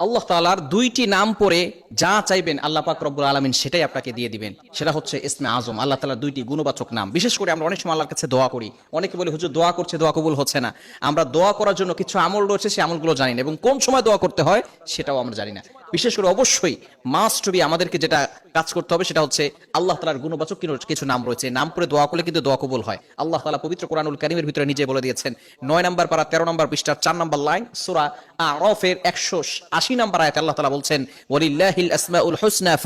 আল্লাহ তালার দুইটি নাম পরে যা চাইবেন আল্লাহ পাক রব্বুল আলমিন সেটাই আপনাকে দিয়ে দিবেন। সেটা হচ্ছে ইসমে আজম, আল্লাহ তালার দুইটি গুণবাচক নাম। বিশেষ করে আমরা অনেক সময় আল্লাহর কাছে দোয়া করি। অনেকে বলি, হুজুর, দোয়া করছে, দোয়া কবুল হচ্ছে না। আমরা দোয়া করার জন্য কিছু আমল রয়েছে, সেই আমলগুলো জানি না। এবং কোন সময় দোয়া করতে হয়, সেটাও আমরা জানি না। বিশেষ করে অবশ্যই মাস্ট বি আমাদেরকে যেটা কাজ করতে হবে সেটা হচ্ছে আল্লাহ তালার গুণবাচক কিছু- নাম রয়েছে। নাম করে দোয়া করলে কিন্তু দোয়া কবুল হয়। আল্লাহ তালা পবিত্র কোরআনুল কারিমের ভিতরে নিজে বলে দিয়েছেন, নয় নম্বর পারা তেরো নম্বর পৃষ্ঠার চার নম্বর লাইন, সুরা আরফের একশো আশি নম্বর আয়াত আল্লাহ তালা বলছেন, ওয়ালিল্লাহিল আসমাউল হুসনা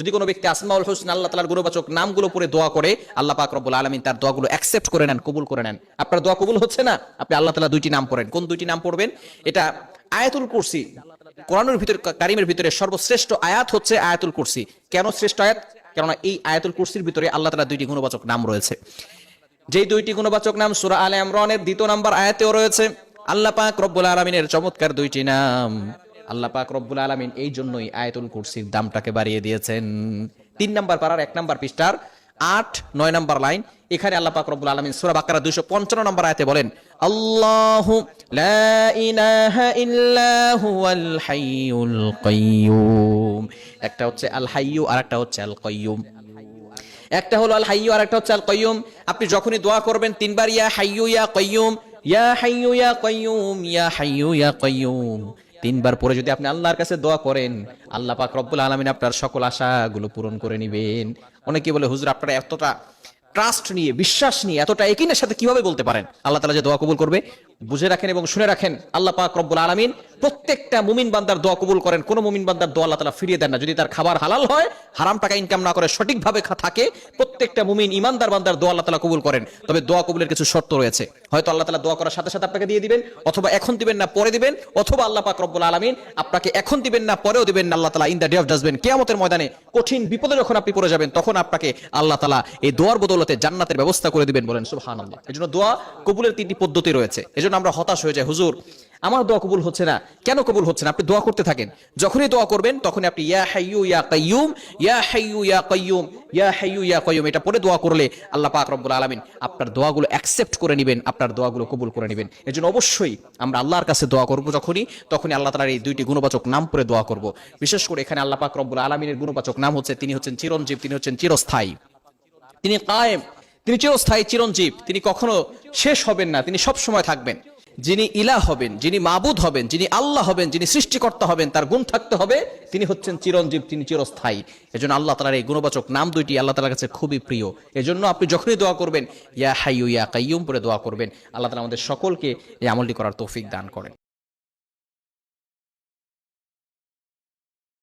যদি কোনো ব্যক্তি আসমাউল হুসনা, আল্লাহ তালার গুণবাচক নামগুলো পরে দোয়া করে, আল্লাহ পাক রব্বুল আলামিন তার দোয়াগুলো অ্যাকসেপ্ট করে নেন, কবুল করে নেন। আপনার দোয়া কবুল হচ্ছে না? আপনি আল্লাহ তালা দুইটি নাম পড়েন। কোন দুইটি নাম পড়বেন? এটা আয়াতুল কুরসি। কোরআনের ভিতরে, কারিমের ভিতরে সর্বশ্রেষ্ঠ আয়াত হচ্ছে আয়াতুল কুরসি। কেন শ্রেষ্ঠ আয়াত? কেননা এই আয়াতুল কুরসির ভিতরে আল্লাহ তালা দুইটি গুণবাচক নাম রয়েছে। যেই দুইটি গুণবাচক নাম সুরা আলে ইমরানের দ্বিতীয় নাম্বার আয়াতেও রয়েছে, আল্লাহ পাক রব্বুল আলমিনের চমৎকার দুইটি নাম। আল্লাহ পাক রব্বুল আলমিন এই জন্যই আয়াতুল কুরসির দামটাকে বাড়িয়ে দিয়েছেন। তিন নাম্বার পাড়ার এক নাম্বার পৃষ্ঠার আট, নয় নম্বর লাইন। এখানে আল্লাহ পাক রব্বুল আলমিন সুরা বাকারা দুইশো পঞ্চান্ন নম্বর আয়াতে বলেন, আল্লাহু লা ইলাহা ইল্লা হুয়াল হাইয়ুল কাইয়্যুম একটা হচ্ছে আল হাইয়্যু আর একটা হচ্ছে আল কাইয়্যুম একটা হলো আল হাইয়ু আর একটা হচ্ছে আল কয়ুম আপনি যখনই দোয়া করবেন, তিনবার ইয়া হাইয়ু ইয়া কয়ুম ইয়া হাইয়ু ইয়া কয়ুম ইয়া হাইয়ু ইয়া কয়ুম তিনবার পরে যদি আপনি আল্লাহর কাছে দোয়া করেন, আল্লাহ পাক রব্বুল আলমিন আপনার সকল আশাগুলো পূরণ করে নিবেন। অনেকে বলে, হুজুর, আপনারা এতটা ট্রাস্ট নিয়ে, বিশ্বাস নিয়ে, এতটা একিনের সাথে কীভাবে বলতে পারেন? আল্লাহ তালা যে দোয়া কবুল করবে বুঝে রাখেন এবং শুনে রাখেন, আল্লাহ পাক রব্বুল আলামিন প্রত্যেকটা মুমিন বান্দার দোয়া কবুল করেন। কোন মুমিন বান্দার দোয়া আল্লাহ তালা ফিরিয়ে দেন না। যদি তার খাবার হালাল হয়, হারাম টাকা ইনকাম না করে, সঠিকভাবে থাকে, প্রত্যেকটা মুমিন ইমানদার বান্দার দোয়া আল্লাহ তালা কবুল করেন। তবে দোয়া কবুলের কিছু শর্ত রয়েছে। হয়তো আল্লাহ তালা দোয়া করার সাথে সাথে আপনাকে দিয়ে দিবেন, অথবা এখন দিবেন না, পরে দিবেন, অথবা আল্লাহ পাক রব্বুল আলামিন আপনাকে এখন দিবেন না, পরেও দিবেন না, আল্লাহ তালা in the day of judgment কেয়ামতের ময়দানে কঠিন বিপদে যখন আপনি পড়ে যাবেন, তখন আপনাকে আল্লাহ তালা এই দোয়ার বদৌলতে জান্নাতের ব্যবস্থা করে দিবেন বলেন, সুবহানাল্লাহ। এই জন্য দোয়া কবুলের তিনটি পদ্ধতি রয়েছে। এজন্য আমরা হতাশ হয়ে যাই। হুজুর, আমার দোয়া কবুল হচ্ছে না। কেন কবুল হচ্ছে না? আপনি দোয়া করতে থাকেন। যখনই দোয়া করবেন, তখনই আপনি ইয়া হাইয়ু, ইয়া কাইয়ুম, ইয়া হাইয়ু, ইয়া কাইয়ুম, ইয়া হাইয়ু, ইয়া কাইয়ুম, এটা পরে দোয়া করলে আল্লাহ পাক রব্বুল আলামিন আপনার দোয়াগুলো অ্যাকসেপ্ট করে নেবেন, আপনার দোয়াগুলো কবুল করে নেবেন। এজন্য অবশ্যই আমরা আল্লাহর কাছে দোয়া করব যখনই, তখনই আল্লাহ তাআলার এই দুইটি গুণবাচক নাম পরে দোয়া করব। বিশেষ করে এখানে আল্লাহ পাক রব্বুল আলামিনের গুণবাচক নাম হচ্ছে, তিনি হচ্ছেন চিরঞ্জীব, তিনি হচ্ছেন চিরস্থায়ী। তিনি কায়েম। তিনি চিরস্থায়ী, চিরঞ্জীব। তিনি কখনো শেষ হবেন না, তিনি সব সময় থাকবেন। যিনি ইলা হবেন, যিনি মাবুদ হবেন, যিনি আল্লাহ হবেন, যিনি সৃষ্টিকর্তা হবেন, তার গুণ থাকতে হবে, তিনি হচ্ছেন চিরঞ্জীব, তিনি চিরস্থায়ী। এজন্য আল্লাহ তালার এই গুণবাচক নাম দুইটি আল্লাহ তালার কাছে খুবই প্রিয়। এজন্য আপনি যখনই দোয়া করবেন, ইয়া হাইয়ু, ইয়া কাইয়ুম পরে দোয়া করবেন। আল্লাহ তালা আমাদের সকলকে এই আমলটি করার তৌফিক দান করেন।